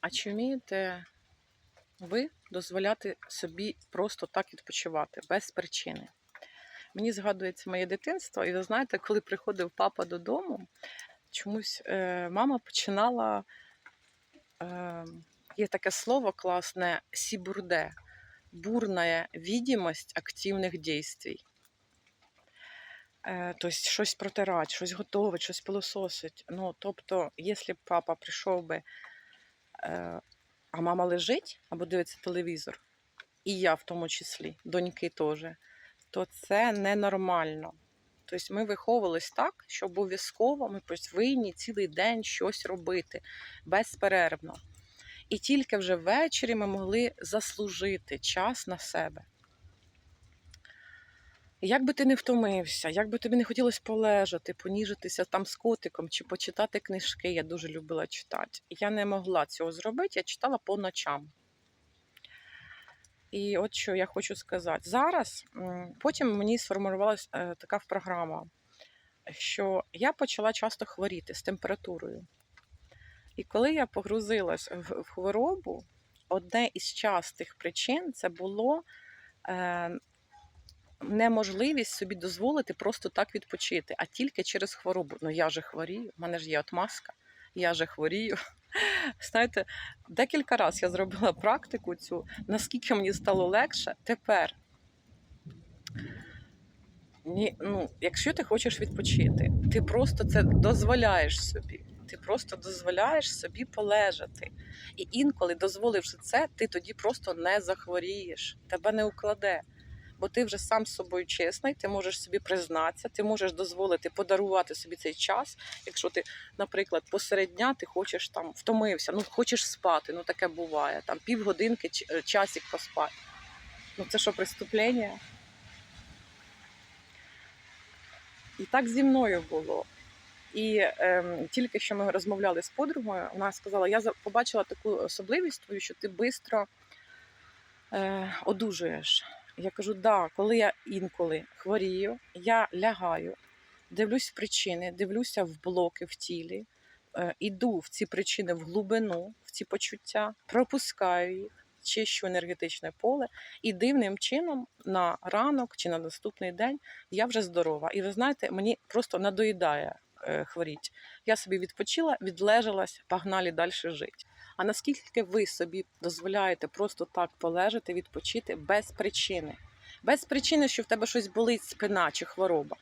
А чи вмієте ви дозволяти собі просто так відпочивати без причини? Мені згадується моє дитинство, і ви знаєте, коли приходив папа додому, чомусь е, мама починала. Е, є таке слово класне сібурде, бурна відомість активних дій. Е, тобто щось протирати, щось готувати, щось пилососить. Ну, тобто, якщо б папа прийшов би, а мама лежить або дивиться телевізор, і я в тому числі, доньки теж, то це ненормально. Тобто ми виховувались так, що обов'язково ми повинні цілий день щось робити безперервно. І тільки вже ввечері ми могли заслужити час на себе. Як би ти не втомився, як би тобі не хотілося полежати, поніжитися там з котиком чи почитати книжки, я дуже любила читати. Я не могла цього зробити, я читала по ночам. І от що я хочу сказати. Зараз, потім мені сформувалася е, така програма, що я почала часто хворіти з температурою. І коли я погрузилась в, хворобу, одне із частих причин це було е, неможливість собі дозволити просто так відпочити, а тільки через хворобу. Ну я же хворію, в мене ж є отмазка, я же хворію. Знаєте, декілька разів я зробила практику цю, наскільки мені стало легше тепер. Ні, ну, якщо ти хочеш відпочити, ти просто це дозволяєш собі. Ти просто дозволяєш собі полежати. І інколи, дозволивши це, ти тоді просто не захворієш, тебе не укладе. Бо ти вже сам з собою чесний, ти можеш собі признатися, ти можеш дозволити подарувати собі цей час. Якщо ти, наприклад, посеред дня ти хочеш там втомився, ну хочеш спати, ну таке буває, там півгодинки, е, часик поспати. Ну це що, преступлення? І так зі мною було. І ем, тільки що ми розмовляли з подругою, вона сказала: я побачила таку особливість твою, що ти швидко е, одужуєш. Я кажу, да, коли я інколи хворію, я лягаю, дивлюсь причини, дивлюся в блоки в тілі, е, іду в ці причини в глибину, в ці почуття, пропускаю їх, чищу енергетичне поле, і дивним чином на ранок чи на наступний день я вже здорова. І ви знаєте, мені просто надоїдає е, хворіть. Я собі відпочила, відлежалась, погнали далі жити. А наскільки ви собі дозволяєте просто так полежати, відпочити без причини? Без причини, що в тебе щось болить спина чи хвороба.